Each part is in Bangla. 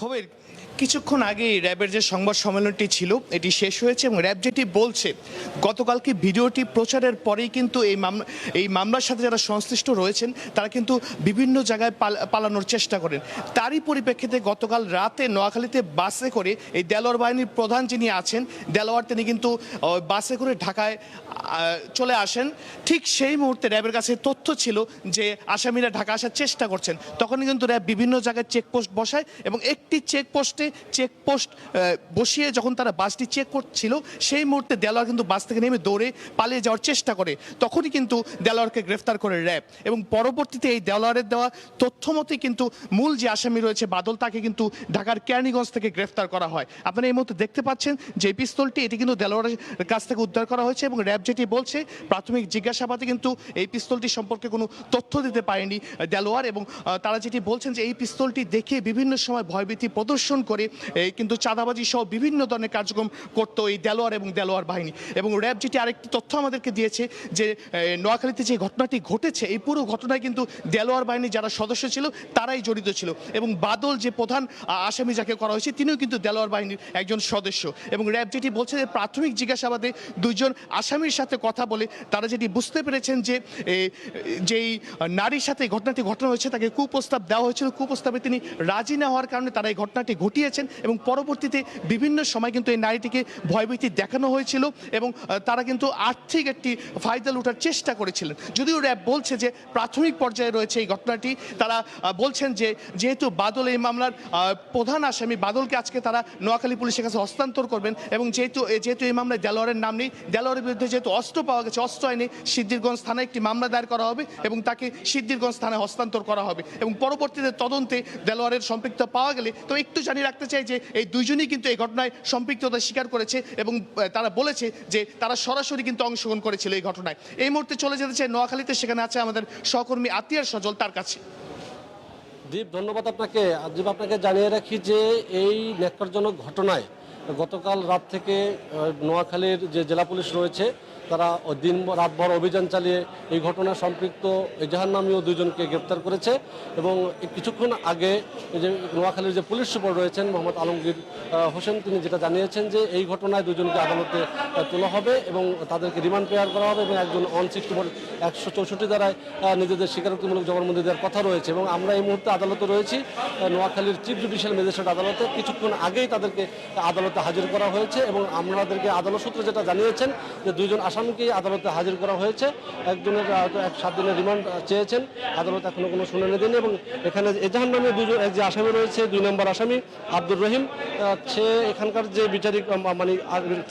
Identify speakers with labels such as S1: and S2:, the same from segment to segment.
S1: খবর কিছুক্ষণ আগে র্যাবের যে সংবাদ সম্মেলনটি ছিল এটি শেষ হয়েছে এবং র্যাব যেটি বলছে গতকালকে ভিডিওটি প্রচারের পরেই কিন্তু এই মামলা এই মামলার সাথে যারা সংশ্লিষ্ট রয়েছেন তারা কিন্তু বিভিন্ন জায়গায় পালানোর চেষ্টা করেন তারই পরিপ্রেক্ষিতে গতকাল রাতে নোয়াখালীতে বাসে করে এই দেলোয়ার বাহিনীর প্রধান যিনি আছেন দেলোয়ার তিনি কিন্তু বাসে করে ঢাকায় চলে আসেন ঠিক সেই মুহূর্তে র্যাবের কাছে তথ্য ছিল যে আসামিরা ঢাকা আসার চেষ্টা করছেন তখন কিন্তু র্যাব বিভিন্ন জায়গায় চেকপোস্ট বসায় এবং একটু একটি চেকপোস্টে চেকপোস্ট বসিয়ে যখন তারা বাসটি চেক করছিল সেই মুহূর্তে দেলোয়ার কিন্তু বাস থেকে নেমে দৌড়ে পালিয়ে যাওয়ার চেষ্টা করে তখনই কিন্তু দেলোয়ারকে গ্রেফতার করে র্যাব এবং পরবর্তীতে এই দেলোয়ারের দেওয়া তথ্য মতে কিন্তু মূল যে আসামি রয়েছে বাদল তাকে কিন্তু ঢাকার কেরানীগঞ্জ থেকে গ্রেফতার করা হয় আপনারা এই মুহূর্তে দেখতে পাচ্ছেন যে পিস্তলটি এটি কিন্তু দেলোয়ারের কাছ থেকে উদ্ধার করা হয়েছে এবং র্যাব যেটি বলছে প্রাথমিক জিজ্ঞাসাবাদে কিন্তু এই পিস্তলটি সম্পর্কে কোনো তথ্য দিতে পারেনি দেলোয়ার এবং তারা যেটি বলছেন যে এই পিস্তলটি দেখে বিভিন্ন সময় ভয়ভীত রীতি প্রদর্শন করে এই কিন্তু চাঁদাবাজি সহ বিভিন্ন ধরনের কার্যক্রম করত এই দেলোয়ার এবং দেলোয়ার বাহিনী এবং র্যাব যেটি আরেকটি তথ্য আমাদেরকে দিয়েছে যে নোয়াখালীতে যে ঘটনাটি ঘটেছে এই পুরো ঘটনায় কিন্তু দেলোয়ার বাহিনীর যারা সদস্য ছিল তারাই জড়িত ছিল এবং বাদল যে প্রধান আসামি যাকে করা হয়েছে তিনিও কিন্তু দেলোয়ার বাহিনীর একজন সদস্য এবং র্যাব যেটি বলছে যে প্রাথমিক জিজ্ঞাসাবাদে দুজন আসামির সাথে কথা বলে তারা যেটি বুঝতে পেরেছেন যে যেই নারীর সাথে ঘটনাটি ঘটনা হয়েছে তাকে কুপ্রস্তাব দেওয়া হয়েছিল কুপ্রস্তাবে তিনি রাজি না হওয়ার কারণে তারা এই ঘটনাটি ঘটিয়েছেন এবং পরবর্তীতে বিভিন্ন সময় কিন্তু এই নারীটিকে ভয়ভীতি দেখানো হয়েছিল এবং তারা কিন্তু আর্থিক একটি ফায়দা লুটার চেষ্টা করেছিলেন যদিও র্যাব বলছে যে প্রাথমিক পর্যায়ে রয়েছে এই ঘটনাটি তারা বলছেন যে যেহেতু বাদল এই মামলার প্রধান আসামি বাদলকে আজকে তারা নোয়াখালী পুলিশের কাছে হস্তান্তর করবেন এবং যেহেতু যেহেতু এই মামলায় দেলোয়ারের নাম নেই দেলোয়ারের বিরুদ্ধে যেহেতু অস্ত্র পাওয়া গেছে অস্ত্র আইনে সিদ্ধিরগঞ্জ থানায় একটি মামলা দায়ের করা হবে এবং তাকে সিদ্ধিরগঞ্জ থানায় হস্তান্তর করা হবে এবং পরবর্তীতে তদন্তে দেলোয়ারের সম্পৃক্ত পাওয়া গেলে তো একটু জানিয়ে রাখতে চাই যে এই দুইজনই কিন্তু এই ঘটনায় সম্পৃক্ততা স্বীকার করেছে এবং তারা বলেছে যে তারা সরাসরি কিন্তু অংশগ্রহণ করেছিল এই ঘটনায় এই মুহূর্তে চলে যেতে চাই নোয়াখালীতে সেখানে আছে আমাদের সহকর্মী আতিয়ার সজল তার কাছে
S2: দীপ ধন্যবাদ আপনাকে দীপ আপনাকে জানিয়ে রাখি যে এই ন্যাক্কারজনক ঘটনায় গতকাল রাত থেকে নোয়াখালীর যে জেলা পুলিশ রয়েছে তারা দিন রাতভর অভিযান চালিয়ে এই ঘটনা সম্পৃক্ত এজাহার নামীয় দুজনকে গ্রেপ্তার করেছে এবং কিছুক্ষণ আগে যে নোয়াখালীর যে পুলিশ সুপার রয়েছেন মোহাম্মদ আলমগীর হোসেন তিনি যেটা জানিয়েছেন যে এই ঘটনায় দুজনকে আদালতে তোলা হবে এবং তাদেরকে রিমান্ড প্রেয়ার করা হবে এবং একজন অন সিক্সটি ফোর একশো চৌষট্টি দ্বারায় নিজেদের স্বীকারোক্তিমূলক জবানবন্দি দেওয়ার কথা রয়েছে এবং আমরা এই মুহূর্তে আদালতে রয়েছি নোয়াখালীর চিফ জুডিশিয়াল ম্যাজিস্ট্রেট আদালতে কিছুক্ষণ আগেই তাদেরকে আদালতে হাজির করা হয়েছে এবং আমাদেরকে আদালত সূত্রে যেটা জানিয়েছেন যে দুজন আসামি আসামিকে আদালতে হাজির করা হয়েছে একজনের সাত দিনের রিমান্ড চেয়েছেন আদালত এখনো কোনো শুনানি দেন এবং এখানে এজাহান নামে দুজন যে আসামি রয়েছে দুই নম্বর আসামি আব্দুর রহিম সে এখানকার যে বিচারিক মানে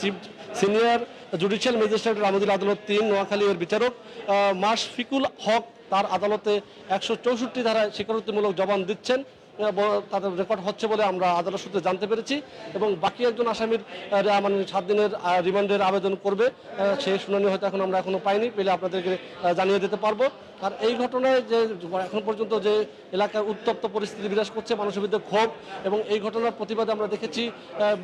S2: চিফ সিনিয়র জুডিশিয়াল ম্যাজিস্ট্রেট রামদুল আদালত তিন নোয়াখালী এর বিচারক ফিকুল হক তার আদালতে একশো চৌষট্টি ধারায় স্বীকারোক্তিমূলক জবান দিচ্ছেন তাদের রেকর্ড হচ্ছে বলে আমরা আদালত সূত্রে জানতে পেরেছি এবং বাকি একজন আসামির মানে সাত দিনের রিমান্ডের আবেদন করবে সেই শুনানি হয়তো এখন আমরা এখনো পাইনি পেলে আপনাদেরকে জানিয়ে দিতে পারবো আর এই ঘটনায় যে এখন পর্যন্ত যে এলাকার উত্তপ্ত পরিস্থিতি বিরাজ করছে মানুষের বিরুদ্ধে ক্ষোভ এবং এই ঘটনার প্রতিবাদে আমরা দেখেছি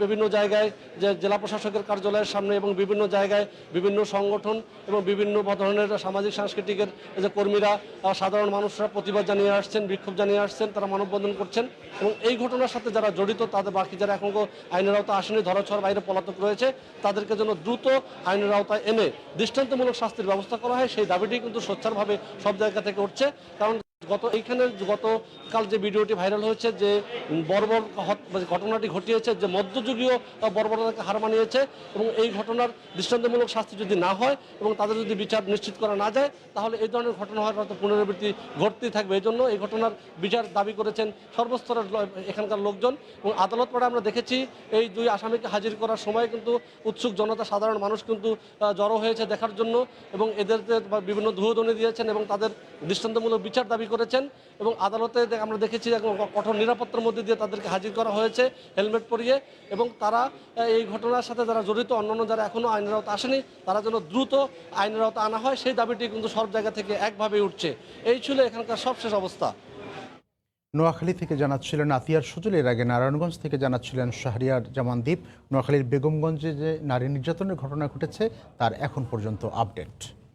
S2: বিভিন্ন জায়গায় যে জেলা প্রশাসকের কার্যালয়ের সামনে এবং বিভিন্ন জায়গায় বিভিন্ন সংগঠন এবং বিভিন্ন ধরনের সামাজিক সাংস্কৃতিকের যে কর্মীরা সাধারণ মানুষরা প্রতিবাদ জানিয়ে আসছেন বিক্ষোভ জানিয়ে আসছেন তারা মানববন্ধন করছেন এবং এই ঘটনার সাথে যারা জড়িত তাদের বাকি যারা এখন আইনের আওতা আসেনি ধরাছোঁয়ার বাইরে পলাতক রয়েছে তাদেরকে যেন দ্রুত আইনের আওতায় এনে দৃষ্টান্তমূলক শাস্তির ব্যবস্থা করা হয় সেই দাবিটি কিন্তু সোচ্চারভাবে সব জায়গা থেকে উঠছে কারণ গত এইখানে গতকাল যে ভিডিওটি ভাইরাল হয়েছে যে বর্বর মানে ঘটনাটি ঘটিয়েছে যে মধ্যযুগীয় বর্বরতাকে হার মানিয়েছে এবং এই ঘটনার দৃষ্টান্তমূলক শাস্তি যদি না হয় এবং তাদের যদি বিচার নিশ্চিত করা না যায় তাহলে এই ধরনের ঘটনা হওয়ার হয়তো পুনরাবৃত্তি ঘটতেই থাকবে এই জন্য এই ঘটনার বিচার দাবি করেছেন সর্বস্তরের এখানকার লোকজন এবং আদালত পড়ে আমরা দেখেছি এই দুই আসামিকে হাজির করার সময় কিন্তু উৎসুক জনতা সাধারণ মানুষ কিন্তু জড়ো হয়েছে দেখার জন্য এবং এদের বিভিন্ন ধুয়োধনে দিয়েছেন এবং তাদের দৃষ্টান্তমূলক বিচার দাবি করেছেন এবং আদালতে আমরা দেখেছি কঠোর নিরাপত্তার মধ্যে দিয়ে তাদেরকে হাজির করা হয়েছে হেলমেট পরিয়ে এবং তারা এই ঘটনার সাথে যারা জড়িত অন্যান্য যারা এখনও আইনের আওতা আসেনি তারা যেন দ্রুত আইনের আওতা আনা হয় সেই দাবিটি কিন্তু সব জায়গা থেকে একভাবে উঠছে এই ছিল এখানকার সবশেষ অবস্থা
S3: নোয়াখালী থেকে জানাচ্ছিলেন আতিয়ার সুজুল এর আগে নারায়ণগঞ্জ থেকে জানাচ্ছিলেন শাহরিয়ার জামানদ্বীপ নোয়াখালীর বেগমগঞ্জে যে নারী নির্যাতনের ঘটনা ঘটেছে তার এখন পর্যন্ত আপডেট